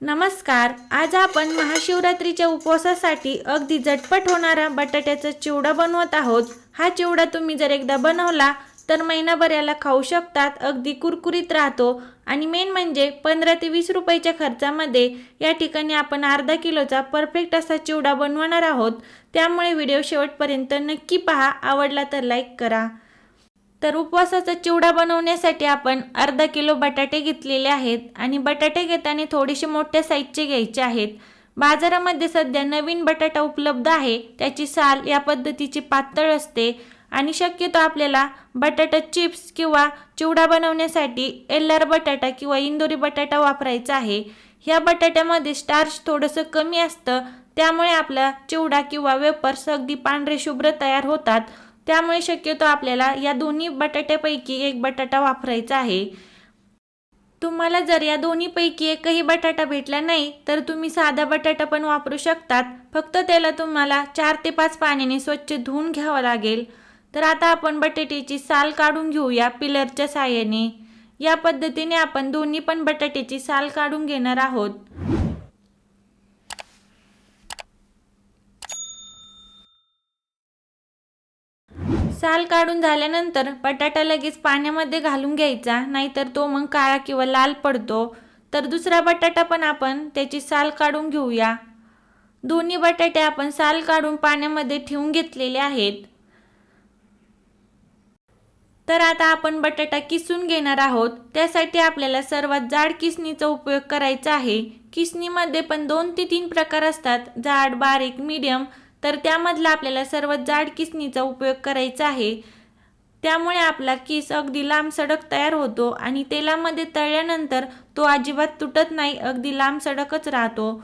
नमस्कार आज आपण महाशिवरात्रीच्या उपवासासाठी अगदी झटपट होणारा बटाट्याचा चिवडा बनवत आहोत. हा चिवडा तुम्ही जर एकदा बनवला तर महिनाभर याला खाऊ शकतात अगदी कुरकुरीत राहतो. आणि मेन म्हणजे पंधरा ते वीस रुपयाच्या खर्चामध्ये या ठिकाणी आपण अर्धा किलोचा परफेक्ट असा चिवडा बनवणार आहोत. त्यामुळे व्हिडिओ शेवटपर्यंत नक्की पहा आवडला तर लाईक करा. तर उपवासाचा चिवडा बनवण्यासाठी आपण अर्धा किलो बटाटे घेतलेले आहेत आणि बटाटे घेताना थोडेसे मोठ्या साईजचे घ्यायचे आहेत. बाजारामध्ये सध्या नवीन बटाटा उपलब्ध आहे. त्याची साल या पद्धतीची पातळ असते आणि शक्यतो आपल्याला बटाटा चिप्स किंवा चिवडा बनवण्यासाठी एल्लार बटाटा किंवा इंदोरी बटाटा वापरायचा आहे. ह्या बटाट्यामध्ये स्टार्च थोडंसं कमी असतं. त्यामुळे आपला चिवडा किंवा वेपर्स अगदी पांढरे शुभ्र तयार होतात. त्यामुळे शक्यतो आपल्याला या दोन्ही बटाट्यापैकी एक बटाटा वापरायचा आहे. तुम्हाला जर या दोन्हीपैकी एकही बटाटा भेटला नाही तर तुम्ही साधा बटाटा पण वापरू शकतात. फक्त त्याला तुम्हाला चार ते पाच पाण्याने स्वच्छ धुवून घ्यावं लागेल. तर आता आपण बटाट्याची साल काढून घेऊया पिलरच्या साह्याने. या पद्धतीने आपण दोन्ही पण बटाट्याची साल काढून घेणार आहोत. साल काढून झाल्यानंतर बटाटा लगेच पाण्यामध्ये घालून घ्यायचा नाहीतर तो मग काळा किंवा लाल पडतो. तर दुसरा बटाटा पण आपण त्याची साल काढून घेऊया. दोन्ही बटाटे आपण साल काढून पाण्यामध्ये ठेवून घेतलेले आहेत. तर आता आपण बटाटा किसून घेणार आहोत. त्यासाठी आपल्याला सर्वात जाड किसणीचा उपयोग करायचा आहे. किसणीमध्ये पण दोन ते तीन प्रकार असतात. जाड बारीक मीडियम. तर त्यामधला आपल्याला सर्वात जाड किसणीचा उपयोग करायचा आहे. त्यामुळे आपला किस अगदी लांब सडक तयार होतो आणि तेलामध्ये तळल्यानंतर तो अजिबात तुटत नाही अगदी लांब सडकच राहतो.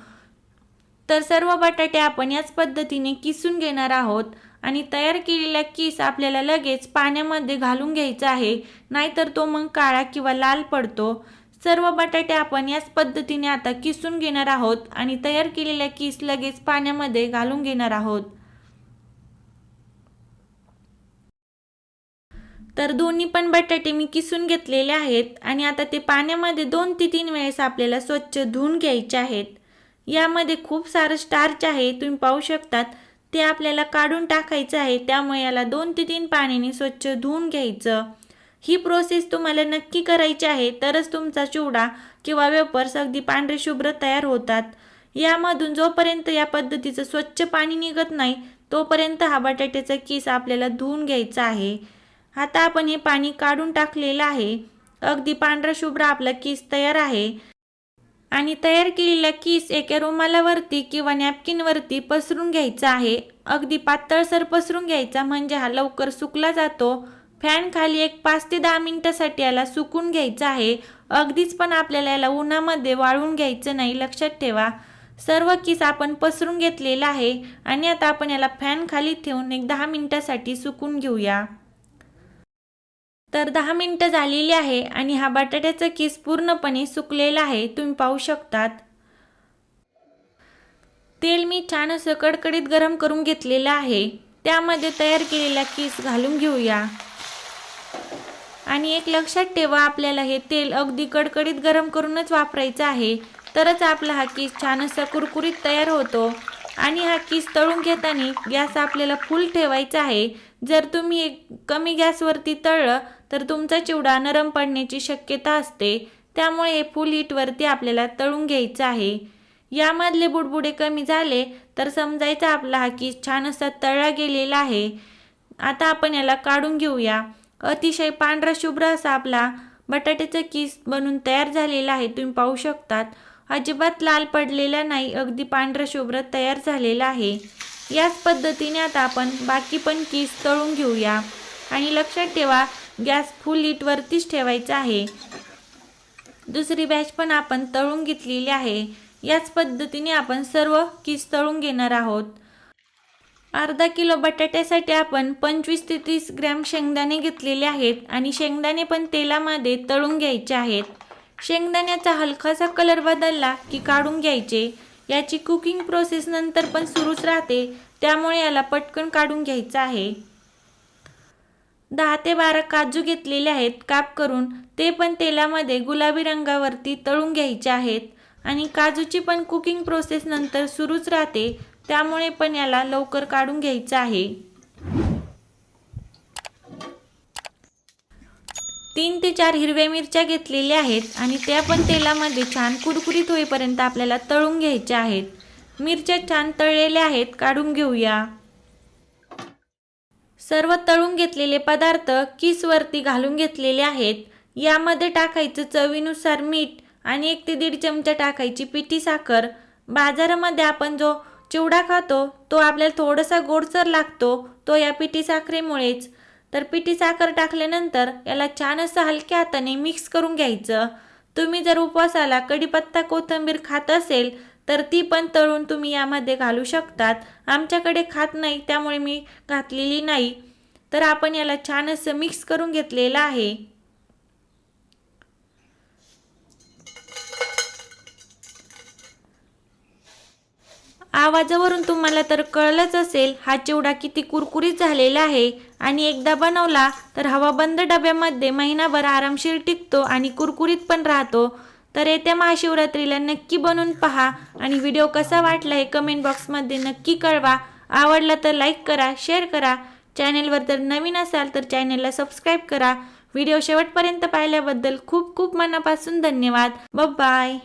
तर सर्व बटाटे आपण याच पद्धतीने किसून घेणार आहोत आणि तयार केलेला किस आपल्याला लगेच पाण्यामध्ये घालून घ्यायचा आहे नाहीतर तो मग काळा किंवा लाल पडतो. सर्व बटाटे आपण याच पद्धतीने आता किसून घेणार आहोत आणि तयार केलेल्या किस लगेच पाण्यामध्ये घालून घेणार आहोत. तर दोन्ही पण बटाटे मी किसून घेतलेले आहेत आणि आता ते पाण्यामध्ये दोन ते तीन वेळेस आपल्याला स्वच्छ धुवून घ्यायचे आहेत. यामध्ये खूप सारं स्टार्च आहे तुम्ही पाहू शकतात. ते आपल्याला काढून टाकायचं आहे त्यामुळे याला दोन ते तीन पाण्याने स्वच्छ धुवून घ्यायचं. ही प्रोसेस तुम्हाला नक्की करायची आहे तरच तुमचा चिवडा किंवा वेपर्स अगदी पांढरे शुभ्र तयार होतात. यामधून जोपर्यंत या पद्धतीचं स्वच्छ पाणी निघत नाही तोपर्यंत हा बटाट्याचा किस आपल्याला धुवून घ्यायचा आहे. आता आपण हे पाणी काढून टाकलेलं आहे. अगदी पांढरा शुभ्र आपला किस तयार आहे. आणि तयार केलेला किस एका रुमालावरती किंवा नॅपकिनवरती पसरून घ्यायचा आहे. अगदी पातळसर पसरून घ्यायचा म्हणजे हा लवकर सुकला जातो. फॅन खाली एक पाच ते दहा मिनिटासाठी याला सुकून घ्यायचं आहे. अगदीच पण आपल्याला याला उन्हामध्ये वाळून घ्यायचं नाही लक्षात ठेवा. सर्व किस आपण पसरून घेतलेला आहे आणि आता आपण याला फॅन खाली ठेवून एक दहा मिनिटासाठी सुकून घेऊया. तर दहा मिनटं झालेली आहे आणि हा बटाट्याचा किस पूर्णपणे सुकलेला आहे तुम्ही पाहू शकतात. तेल मी छान असं कडकडीत गरम करून घेतलेलं आहे. त्यामध्ये तयार केलेला किस घालून घेऊया. आणि एक लक्षात ठेवा आपल्याला हे तेल अगदी कडकडीत गरम करूनच वापरायचं आहे. तरच आपला हा किस छान असा कुरकुरीत तयार होतो. आणि हा किस तळून घेताना गॅस आपल्याला फुल ठेवायचा आहे. जर तुम्ही एक कमी गॅसवरती तळलं तर तुमचा चिवडा नरम पडण्याची शक्यता असते. त्यामुळे हे फुल हीटवरती आपल्याला तळून घ्यायचं आहे. यामधले बुडबुडे कमी झाले तर समजायचा आपला हा किस छान असा तळला गेलेला आहे. आता आपण याला काढून घेऊया. अतिशय पांढरा शुभ्र असा आपला बटाट्याचा किस बनून तयार झालेला आहे. तुम्ही पाहू शकतात अजिबात लाल पडलेला नाही अगदी पांढरा शुभ्र तयार झालेला आहे. याच पद्धतीने आता आपण बाकी पण किस तळून घेऊया. आणि लक्षात ठेवा गॅस फुल हीटवरतीच ठेवायचा आहे. दुसरी बॅच पण आपण तळून घेतलेली आहे. याच पद्धतीने आपण सर्व किस तळून घेणार आहोत. अर्धा किलो बटाट्यासाठी आपण पंचवीस ते तीस ग्रॅम शेंगदाणे घेतलेले आहेत आणि शेंगदाणे पण तेलामध्ये तळून घ्यायचे आहेत. शेंगदाण्याचा हलकासा कलर बदलला की काढून घ्यायचे. याची कुकिंग प्रोसेस नंतर पण सुरूच राहते त्यामुळे याला पटकन काढून घ्यायचं आहे. दहा ते बारा काजू घेतलेले आहेत काप करून ते पण तेलामध्ये गुलाबी रंगावरती तळून घ्यायचे आहेत. आणि काजूची पण कुकिंग प्रोसेस नंतर सुरूच राहते त्यामुळे पण याला लवकर काढून घ्यायचं आहे. तीन ते चार हिरव्या मिरच्या घेतलेल्या आहेत आणि त्या पण तेलामध्ये छान कुरकुरीत होईपर्यंत आपल्याला तळून घ्यायच्या आहेत. मिरच्या छान तळलेल्या आहेत काढून घेऊया. सर्व तळून घेतलेले पदार्थ किसवरती घालून घेतलेले आहेत. यामध्ये टाकायचं चवीनुसार मीठ आणि एक ते दीड चमचा टाकायची पिठी साखर. बाजारामध्ये आपण जो चिवडा खातो तो आपल्याला थोडासा गोडसर लागतो तो या पिठी साखरेमुळेच. तर पिठी साखर टाकल्यानंतर याला छान असं हलक्या हाताने मिक्स करून घ्यायचं. तुम्ही जर उपवासाला कढीपत्ता कोथिंबीर खात असेल तर ती पण तळून तुम्ही यामध्ये घालू शकतात. आमच्याकडे खात नाही त्यामुळे मी घातलेली नाही. तर आपण याला छान असं मिक्स करून घेतलेलं आहे. आवाजावरून तुम्हाला तर कळलंच असेल हा चिवडा किती कुरकुरीत झालेला आहे. आणि एकदा बनवला तर हवाबंद डब्यामध्ये महिनाभर आरामशीर टिकतो आणि कुरकुरीत पण राहतो. तर येत्या महाशिवरात्रीला नक्की बनवून पहा आणि व्हिडिओ कसा वाटला हे कमेंट बॉक्समध्ये नक्की कळवा. आवडला तर लाईक करा शेअर करा. चॅनेलवर जर नवीन असाल तर चॅनेलला सबस्क्राईब करा. व्हिडिओ शेवटपर्यंत पाहिल्याबद्दल खूप खूप मनापासून धन्यवाद. बाय